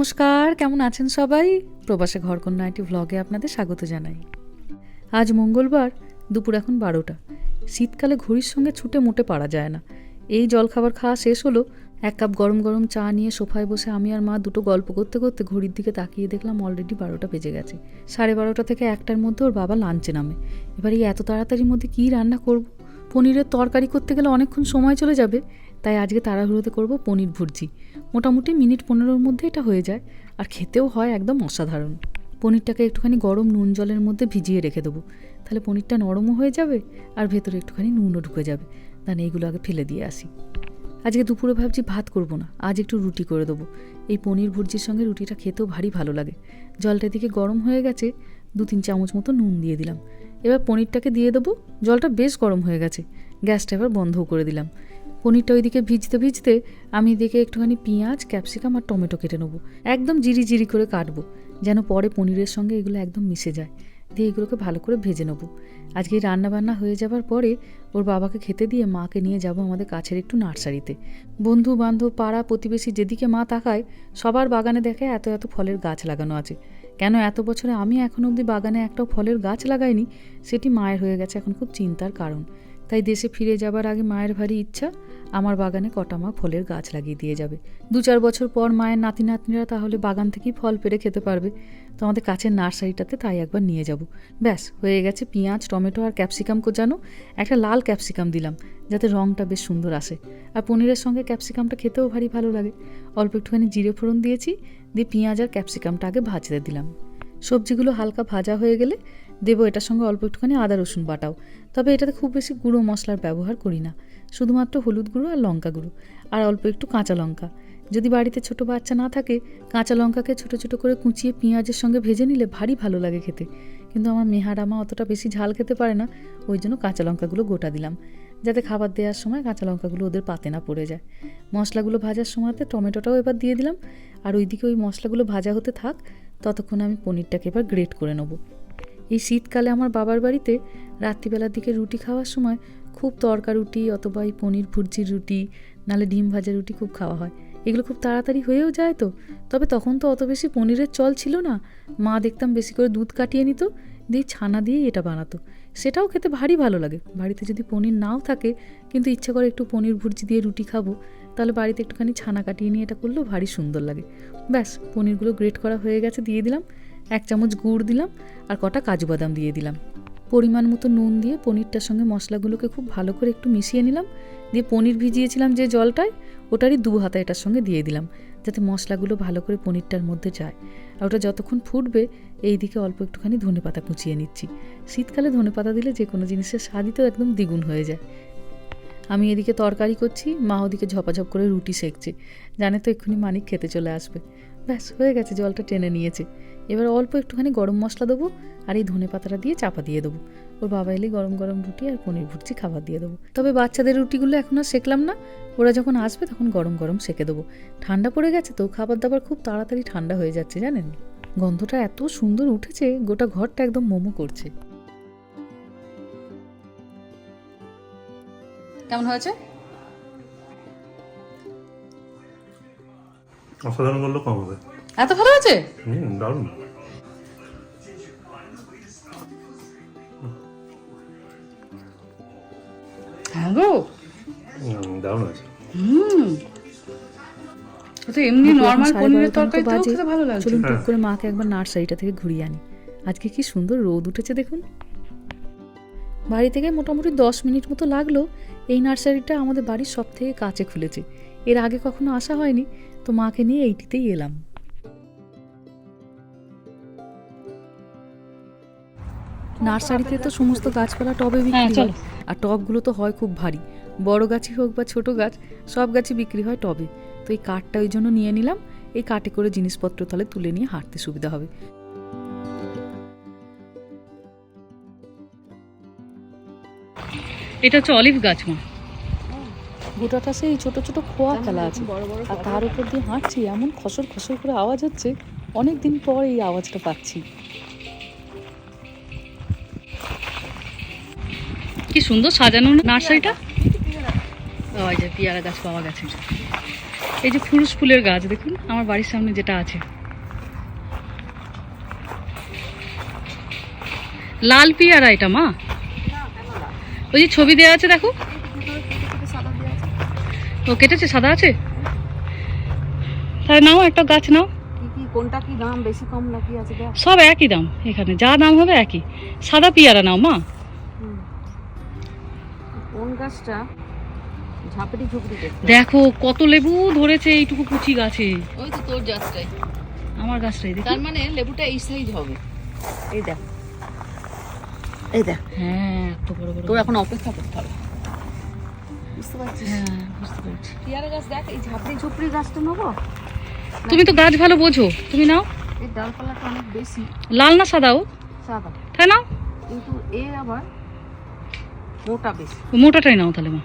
নমস্কার, কেমন আছেন সবাই? প্রবাসে ঘরকন্যা একটি ভ্লগে আপনাদের স্বাগত জানাই। আজ মঙ্গলবার, দুপুর এখন বারোটা। শীতকালে ঘড়ির সঙ্গে ছুটে মোটে পারা যায় না। এই জলখাবার খাওয়া শেষ হলো, এক কাপ গরম গরম চা নিয়ে সোফায় বসে আমি আর মা দুটো গল্প করতে করতে ঘড়ির দিকে তাকিয়ে দেখলাম অলরেডি বারোটা বেজে গেছে। সাড়ে বারোটা থেকে একটার মধ্যে ওর বাবা লাঞ্চে নামে। এবার এই এত তাড়াতাড়ির মধ্যে কী রান্না করব? পনিরের তরকারি করতে গেলে অনেকক্ষণ সময় চলে যাবে। তাই আজকে তাড়াহুড়োতে করব পনির ভুর্জি। মোটামুটি মিনিট পনেরোর মধ্যে এটা হয়ে যায়। আর খেতেও হয় একদম অসাধারণ। পনিরটাকে একটুখানি গরম নুন জলের মধ্যে ভিজিয়ে রেখে দেবো। তাহলে পনিরটা নরমও হয়ে যাবে আর ভেতরে একটুখানি নুনও ঢুকে যাবে। তাহলে এইগুলো আগে ফেলে দিয়ে আসি। আজকে দুপুরে ভাবছি ভাত করব না, আজ একটু রুটি করে দেবো। এই পনির ভুর্জির সঙ্গে রুটিটা খেতেও ভারী ভালো লাগে। জলটা দিকে গরম হয়ে গেছে, দু তিন চামচ মতো নুন দিয়ে দিলাম। এবার পনিরটাকে দিয়ে দেবো, জলটা বেশ গরম হয়ে গেছে। গ্যাসটা এবার বন্ধও করে দিলাম। পনিরটা ওইদিকে ভিজতে ভিজতে আমি এদিকে একটুখানি পেঁয়াজ, ক্যাপসিকাম আর টমেটো কেটে নেব। একদম জিরি জিরি করে কাটবো, যেন পরে পনিরের সঙ্গে এগুলো একদম মিশে যায়। দিয়ে এগুলোকে ভালো করে ভেজে নেব। আজকে রান্নাবান্না হয়ে যাবার পরে ওর বাবাকে খেতে দিয়ে মাকে নিয়ে যাব আমাদের কাছের একটু নার্সারিতে। বন্ধু বান্ধব পাড়া, প্রতিবেশী যেদিকে মা তাকায়, সবার বাগানে দেখে এত এত ফলের গাছ লাগানো আছে। কেন এত বছরে আমি এখন অবধি বাগানে একটাও ফলের গাছ লাগাইনি, সেটি মায়ের হয়ে গেছে এখন খুব চিন্তার কারণ। তাই দেশে ফিরে যাবার আগে মায়ের ভারী ইচ্ছা, আমার বাগানে কটা মা ফলের গাছ লাগিয়ে দিয়ে যাবে। দু চার বছর পর মায়ের নাতি নাতনিরা তাহলে বাগান থেকেই ফল পেরে খেতে পারবে। তো আমাদের কাছের নার্সারিটাতে তাই একবার নিয়ে যাব। ব্যাস, হয়ে গেছে পেঁয়াজ, টমেটো আর ক্যাপসিকাম কোচানো একটা লাল ক্যাপসিকাম দিলাম, যাতে রঙটা বেশ সুন্দর আসে। আর পনিরের সঙ্গে ক্যাপসিকামটা খেতেও ভারী ভালো লাগে। অল্প একটুখানি জিরে ফোড়ন দিয়েছি, দিয়ে পেঁয়াজ আর ক্যাপসিকামটা আগে ভাজতে দিলাম। সবজিগুলো হালকা ভাজা হয়ে গেলে দেবো এটার সঙ্গে অল্প একটুখানি আদা, রসুন বাটাও। তবে এটাতে খুব বেশি গুঁড়ো মশলার ব্যবহার করি না। শুধুমাত্র হলুদ গুঁড়ো আর লঙ্কা গুঁড়ো। আর অল্প একটু কাঁচা লঙ্কা। যদি বাড়িতে ছোট বাচ্চা না থাকে, কাঁচা লঙ্কাকে ছোট ছোট করে কুচিয়ে পেঁয়াজের সঙ্গে ভেজে নিলে ভারী ভালো লাগে খেতে। কিন্তু আমার মেহারামা অতটা বেশি ঝাল খেতে পারে না, ওই জন্য কাঁচা লঙ্কাগুলো গোটা দিলাম। যাতে খাবার দেওয়ার সময় কাঁচা লঙ্কাগুলো ওদের পাতে না পড়ে যায়। মশলাগুলো ভাজার সময়তে টমেটোটাও এবার দিয়ে দিলাম। আর ওইদিকে ওই মশলাগুলো ভাজা হতে থাক, ততক্ষণ আমি পনিরটাকে এবার গ্রেট করে নেব। এই শীতকালে আমার বাবার বাড়িতে রাত্রিবেলার দিকে রুটি খাওয়ার সময় খুব তরকা রুটি অথবা এই পনির ভুর্জির রুটি, নালে ডিম ভাজা রুটি খুব খাওয়া হয়। এগুলো খুব তাড়াতাড়ি হয়েও যায় তো। তবে তখন তো অত বেশি পনিরের চল ছিল না। মা দেখতাম বেশি করে দুধ কাটিয়ে নিত, দিয়ে ছানা দিয়েই এটা বানাতো। সেটাও খেতে ভারী ভালো লাগে। বাড়িতে যদি পনির নাও থাকে, কিন্তু ইচ্ছা করে একটু পনির ভুর্জি দিয়ে রুটি খাব, তাহলে বাড়িতে একটুখানি ছানা কাটিয়ে নিয়ে এটা করলেও ভারী সুন্দর লাগে। ব্যাস, পনিরগুলো গ্রেট করা হয়ে গেছে, দিয়ে দিলাম। এক চামচ গুড় দিলাম আর কটা কাজু বাদাম দিয়ে দিলাম। পরিমাণ মতো নুন দিয়ে পনিরটার সঙ্গে মশলাগুলোকে খুব ভালো করে একটু মিশিয়ে নিলাম। দিয়ে পনির ভিজিয়েছিলাম যে জলটায়, ওটারই দু হাতা এটার সঙ্গে দিয়ে দিলাম, যাতে মশলাগুলো ভালো করে পনিরটার মধ্যে যায়। আর ওটা যতক্ষণ ফুটবে এই দিকে অল্প একটুখানি ধনে পাতা কুচিয়ে নিচ্ছি। শীতকালে ধনে পাতা দিলে যে কোনো জিনিসের স্বাদই তো একদম দ্বিগুণ হয়ে যায়। আমি এদিকে তরকারি করছি, মা ওদিকে ঝপাঝপ করে রুটি সেঁকছে। জানে তো এক্ষুনি মানিক খেতে চলে আসবে। ব্যাস, হয়ে গেছে, জলটা টেনে নিয়েছে। এবার অল্প একটুখানি গরম মশলা দেবো আর এই ধনে পাতাটা দিয়ে চাপা দিয়ে দেবো। ওর বাবা এলে গরম গরম রুটি আর পনির ভুর্জি খাবার দিয়ে দেবো। তবে বাচ্চাদের রুটিগুলো এখন আর সেকলাম না। ওরা যখন আসবে তখন গরম গরম সেকে দেবো। ঠান্ডা পড়ে গেছে তো খাবার দাবার খুব তাড়াতাড়ি ঠান্ডা হয়ে যাচ্ছে জানেন? গন্ধটা এত সুন্দর উঠেছে গোটা ঘরটা একদম মোমো করছে। কেমন হয়েছে? অসাধারণ করলেও কম হবে। এত ভালো হয়েছে হুম দারুণ। হ্যাঁ গো। দারুণ আছে। হুম। তো এমনি নর্মাল পনিরের তরকারি বাজে। খেতে ভালো লাগছে। চলুন টুক হ্যাঁ। করে মাকে একবার নার্সারিটা থেকে ঘুরিয়ে আনি। আজকে কি সুন্দর রোদ উঠেছে দেখুন। বাড়ি থেকে মোটামুটি দশ মিনিট মতো লাগল। এই নার্সারিটা আমাদের বাড়ির সব থেকে কাছে খুলেছে। এর আগে কখনো আসা হয়নি তো মাকে নিয়ে এইটিতেই এলাম। নার্সারিতে তো সমস্ত গাছপালা টবে বিক্রি হয়। আর টবগুলো তো হয় খুব ভারী। বড় গাছই হোক বা ছোট গাছ সব গাছই বিক্রি হয় টবে। তো এই কাঠটা ওই জন্য নিয়ে নিলাম। এই কাঠে করে জিনিসপত্র তাহলে তুলে নিয়ে হাঁটতে সুবিধা হবে। এটা হচ্ছে অলিভ গাছ মা। গোটাটা সেই ছোট ছোট খোয়া ফেলা আছে। আর তার উপর দিয়ে হাঁটছি এমন খসর খসর করে আওয়াজ হচ্ছে। অনেক দিন পর এই আওয়াজটা পাচ্ছি। কি সুন্দর সাজানো নার্সারিটা? ওই যে পেয়ারা গাছ পাওয়া গেছে। এই যে ফুরুস ফুলের গাছ দেখুন আমার বাড়ির সামনে যেটা আছে। লাল পিয়ারা এটা মা? ওই যে ছবি দেওয়া আছে দেখো। ও কেটেছে সাদা আছে? তাহলে নাও একটা গাছ নাও। কি কি কোনটা কি দাম? বেশি কম নাকি আছে? সব একই দাম এখানে যা দাম হবে একই। সাদা পিয়ারা নাও মা। গাছটা ঝাপড়ি ঝুপড়ি দেখো কত লেবু ধরেছে এইটুকু কুচি গাছে। ওই তো তোর গাছটাই। আমার গাছটাই দেখি। তার মানে লেবুটা এই সাইজ হবে। এই দেখ। এই দেখ। হ্যাঁ এত বড় বড় তোর এখন অপেক্ষা করতে হবে। বুঝতে পারছিস? হ্যাঁ বুঝতে পেরেছি। পেয়ারা গাছ দেখ এই ঝাপড়ি ঝুপড়ি গাছটা নেব। তুমি তো গাছ ভালো বোঝো। তুমি নাও। এই ডালপালাটা অনেক বেশি। লাল না সাদা ও? সাদা। তাই নাও। কিন্তু এ আবার মোটা বেশি। মোটাটাই নাও তাহলে মা।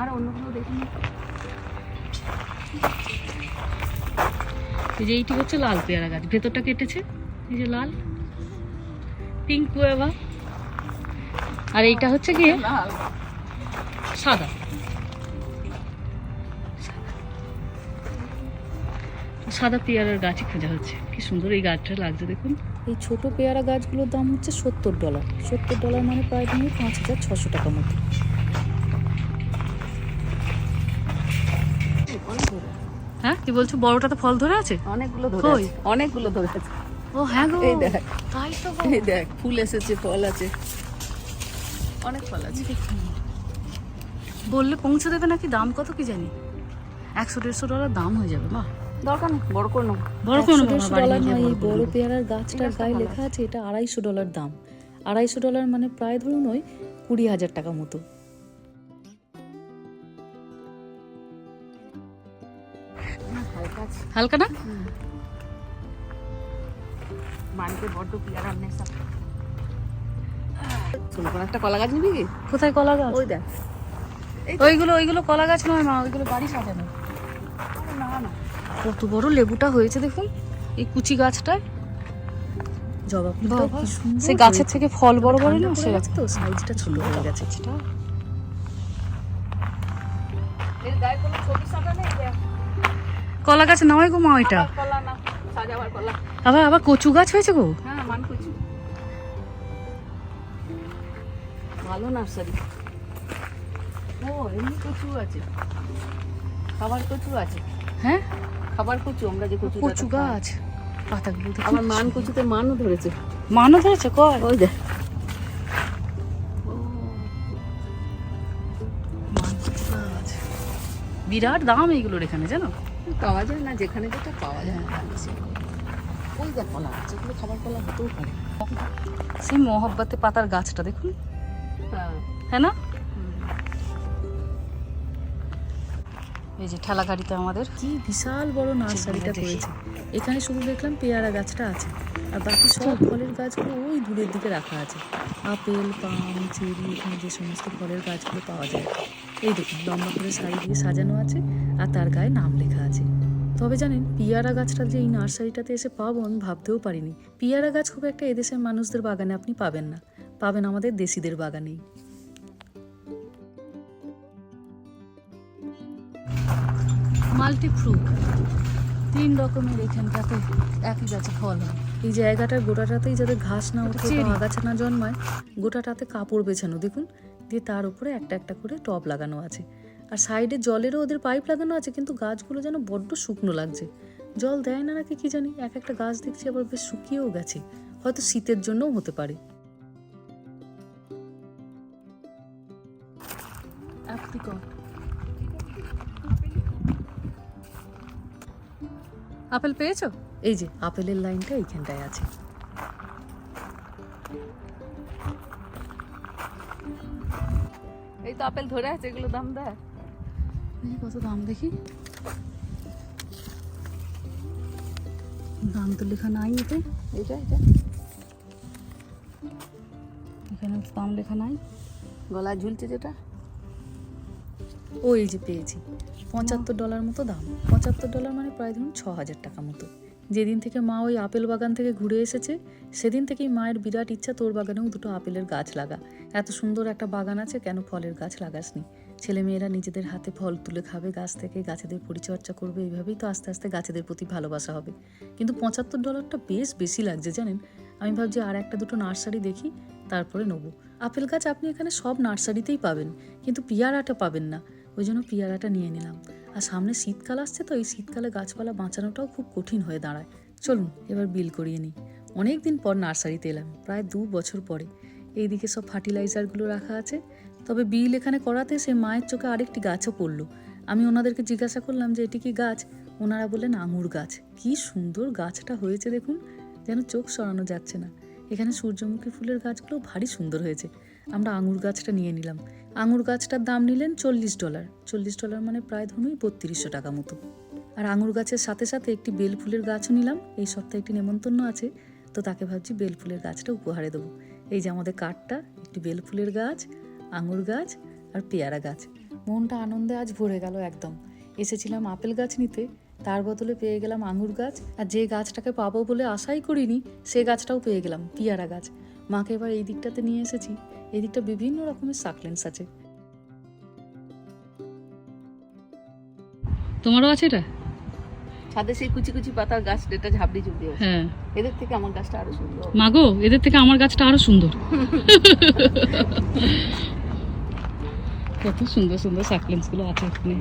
আর অন্যগুলো দেখিনি এই যে এইটি হচ্ছে লাল পেয়ারা গাছ। ভেতরটা কেটেছে? এই যে লাল। পিঙ্ক গুয়াভা আর এইটা হচ্ছে গিয়ে সাদা। সাদা পেয়ারার গাছই খোঁজা হচ্ছে। কি সুন্দর এই গাছটা লাগছে দেখুন। এই ছোট পেয়ারা গাছগুলোর দাম হচ্ছে সত্তর ডলার। সত্তর ডলার মানে প্রায় তুমি পাঁচ হাজার ছশো টাকা মতো হ্যাঁ কি বলছো? বড়টাতে ফল ধরে আছে? অনেকগুলো ধরে আছে অনেকগুলো ধরে আছে। ও হ্যাঁ গো এই দেখ তাই তো। এই দেখ ফুল এসেছে ফল আছে। অনেক ফল আছে। বললে পৌঁছে দেবে নাকি? দাম কত কি জানি? একশো দেড়শো ডলার দাম হয়ে যাবে মা। দরকার বড় করে নেব। বড় কোনো একশো ডলার নয় এই বড় পেয়ারার গাছটার গায়ে লেখা আছে। এটা আড়াইশো ডলার দাম। আড়াইশো ডলার মানে প্রায় ধরুন ওই কুড়ি হাজার টাকা মতো। হালকা না? বাড়িতে বড্ড পিয়ারা নেশা একটা কলা গাছ নিবি কি? কোথায় কলা গাছ? ওই দেখ। ওইগুলো ওইগুলো কলা গাছ নয় মা ওইগুলো বাড়ি সাজানো। না না। কত বড় লেবুটা হয়েছে দেখুন এই কুচি গাছটায়। জবা ফুলটাও কি সুন্দর সে গাছের থেকে ফল বড় বড় না? সে গাছ তো সাইজটা ছোট হয়ে গেছে। দেখ কলা গাছ নয় গো মা ওইটা। আবার আবার কচু গাছ হয়েছে গো? হ্যাঁ মান কচু। ভালো নার্সারি। ও এমনি কচু আছে। খাবার কচু আছে। হ্যাঁ? খাবার কচু আমরা যে কচু কচু গাছ পাতাগুলো আমার মান কচুতে মানও ধরেছে। মানও ধরেছে? কয়? ওই দেখ। বিরাট দাম এইগুলোর এখানে জানো? পাওয়া যায় না যেখানে যেটা পাওয়া যায় না ওই দেখ কলা এগুলো খাবার কলা হতেও পারে। সেই মহব্বতে পাতার গাছটা দেখুন। হ্যাঁ। হ্যাঁ না? এই যে ঠেলা গাড়িতে আমাদের। কি বিশাল বড় নার্সারিটা। করেছে। এখানে শুধু দেখলাম পেয়ারা গাছটা আছে আর বাকি সব ফলের গাছগুলো ওই দূরের দিকে রাখা আছে। আপেল পাম চেরি এখানে যে সমস্ত ফলের গাছগুলো পাওয়া যায়। এই দেখুন লম্বা করে শাড়ি দিয়ে সাজানো আছে আর তার গায়ে নাম লেখা আছে। তবে জানেন পিয়ারা গাছটা যে এই নার্সারিটাতে এসে পাবো আমি ভাবতেও পারিনি। পিয়ারা গাছ খুব একটা এদেশের মানুষদের বাগানে আপনি পাবেন না। পাবেন আমাদের দেশিদের বাগানেই। মাল্টি ফ্রুট তিন রকমের এখানটাতে একই গাছে ফল হয়। এই জায়গাটার গোটাটাতেই যাতে ঘাস না বা আগাছা না জন্মায় গোটাটাতে কাপড় বেছানো দেখুন। দিয়ে তার উপরে একটা একটা করে টব লাগানো আছে। আর সাইডে জলেরও ওদের পাইপ লাগানো আছে কিন্তু গাছগুলো যেন বড্ড শুকনো লাগছে। জল দেয় না নাকি কি জানি এক একটা গাছ দেখছি আবার বেশ শুকিয়েও গেছে। হয়তো শীতের জন্যও হতে পারে। অ্যাপ্রিকট। আপেল পেয়েছ? এই যে আপেলের লাইনটা এইখানটায় আছে। এই তো আপেল ধরে আছে এগুলো দাম দেয়। কত দাম দেখি? দাম তো লেখা নাই এতে। এটা এটা এখানে দাম লেখা নাই। গলায় ঝুলছে যেটা। ও এই যে পেয়েছি। পঁচাত্তর ডলার মতো দাম। পঁচাত্তর ডলার মানে প্রায় ধরুন ছ হাজার টাকা মতো। যেদিন থেকে মা ওই আপেল বাগান থেকে ঘুরে এসেছে, সেদিন থেকেই মায়ের বিরাট ইচ্ছা তোর বাগানেও দুটো আপেলের গাছ লাগা। এত সুন্দর একটা বাগান আছে, কেন ফলের গাছ লাগাসনি? ছেলেমেয়েরা নিজেদের হাতে ফল তুলে খাবে, গাছ থেকে গাছেদের পরিচর্যা করবে এইভাবেই তো আস্তে আস্তে গাছেদের প্রতি ভালোবাসা হবে। কিন্তু পঁচাত্তর ডলারটা বেশ বেশি লাগছে, জানেন? আমি ভাবছি আর একটা দুটো নার্সারি দেখি, তারপরে নেব। আপেল গাছ আপনি এখানে সব নার্সারিতেই পাবেন, কিন্তু পিয়ারাটা পাবেন না। ওই জন্য পিয়ারাটা নিয়ে নিলাম। আর সামনে শীতকাল আসছে তো এই শীতকালে গাছপালা বাঁচানোটাও খুব কঠিন হয়ে দাঁড়ায়। চলুন, এবার বিল করিয়ে নিই। অনেক দিন পর নার্সারিতে এলাম, প্রায় দু বছর পরে। এইদিকে সব ফার্টিলাইজারগুলো রাখা আছে। তবে বিল এখানে করাতে সে মায়ের চোখে আরেকটি গাছও পড়ল। আমি ওনাদেরকে জিজ্ঞাসা করলাম যে, এটি কি গাছ? ওনারা বললেন, আঙুর গাছ। কি সুন্দর গাছটা হয়েছে দেখুন, যেন চোখ সরানো যাচ্ছে না। এখানে সূর্যমুখী ফুলের গাছগুলো ভারী সুন্দর হয়েছে। আমরা আঙুর গাছটা নিয়ে নিলাম। আঙুর গাছটার দাম নিলেন চল্লিশ ডলার। চল্লিশ ডলার মানে প্রায় ধরুন বত্রিশশো টাকা মতো। আর আঙুর গাছের সাথে সাথে একটি বেল ফুলের গাছও নিলাম। এই সপ্তাহে একটি নেমন্তন্ন আছে, তো তাকে ভাবছি বেল ফুলের গাছটা উপহারে দেবো। এই যে আমাদের কাঠটা, একটি বেল ফুলের গাছ, আঙুর গাছ আর পেয়ারা গাছ। মনটা আনন্দে আজ ভরে গেল একদম। এসেছিলাম আপেল গাছ নিতে, তার বদলে পেয়ে গেলাম আঙুর গাছ। আর যে গাছটাকে পাবো বলে আশাই করিনি, সে গাছটাও পেয়ে গেলাম পিয়ারা গাছ। মাকে এবার এই দিকটাতে নিয়ে এসেছি। এই দিকটা বিভিন্ন রকমের সাকলেন্স আছে। তোমারও আছে এটা? ছাদে সেই কুচি কুচি পাতার গাছ যেটা ঝাপড়ি ঝুপড়ি হ্যাঁ। এদের থেকে আমার গাছটা আরও সুন্দর। মাগো এদের থেকে আমার গাছটা আরও সুন্দর। কত সুন্দর সুন্দর সাকলেন্সগুলো আছে এখানে।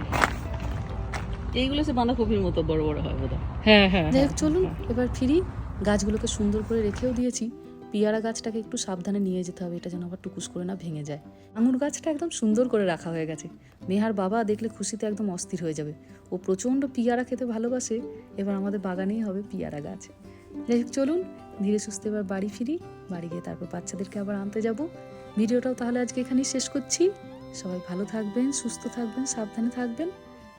এইগুলো সে বাঁধাকপির মতো বড় বড় হয় বোধ হ্যাঁ হ্যাঁ যাই চলুন এবার ফিরি। গাছগুলোকে সুন্দর করে রেখেও দিয়েছি। পিয়ারা গাছটাকে একটু সাবধানে নিয়ে যেতে হবে, এটা যেন আবার টুকুস করে না ভেঙে যায়। আঙুর গাছটা একদম সুন্দর করে রাখা হয়ে গেছে। নেহার বাবা দেখলে খুশিতে একদম অস্থির হয়ে যাবে। ও প্রচণ্ড পিয়ারা খেতে ভালোবাসে, এবার আমাদের বাগানেই হবে পিয়ারা গাছ। যাই হোক, চলুন, ধীরে সুস্থে এবার বাড়ি ফিরি, বাড়ি গিয়ে তারপর বাচ্চাদেরকে আবার আনতে যাব। ভিডিওটাও তাহলে আজকে এখানেই শেষ করছি। সবাই ভালো থাকবেন, সুস্থ থাকবেন, সাবধানে থাকবেন।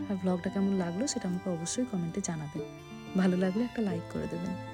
আর ব্লগটা কেমন লাগল সেটা আমাকে অবশ্যই কমেন্টে জানাবেন। ভালো লাগলে একটা লাইক করে দেবেন।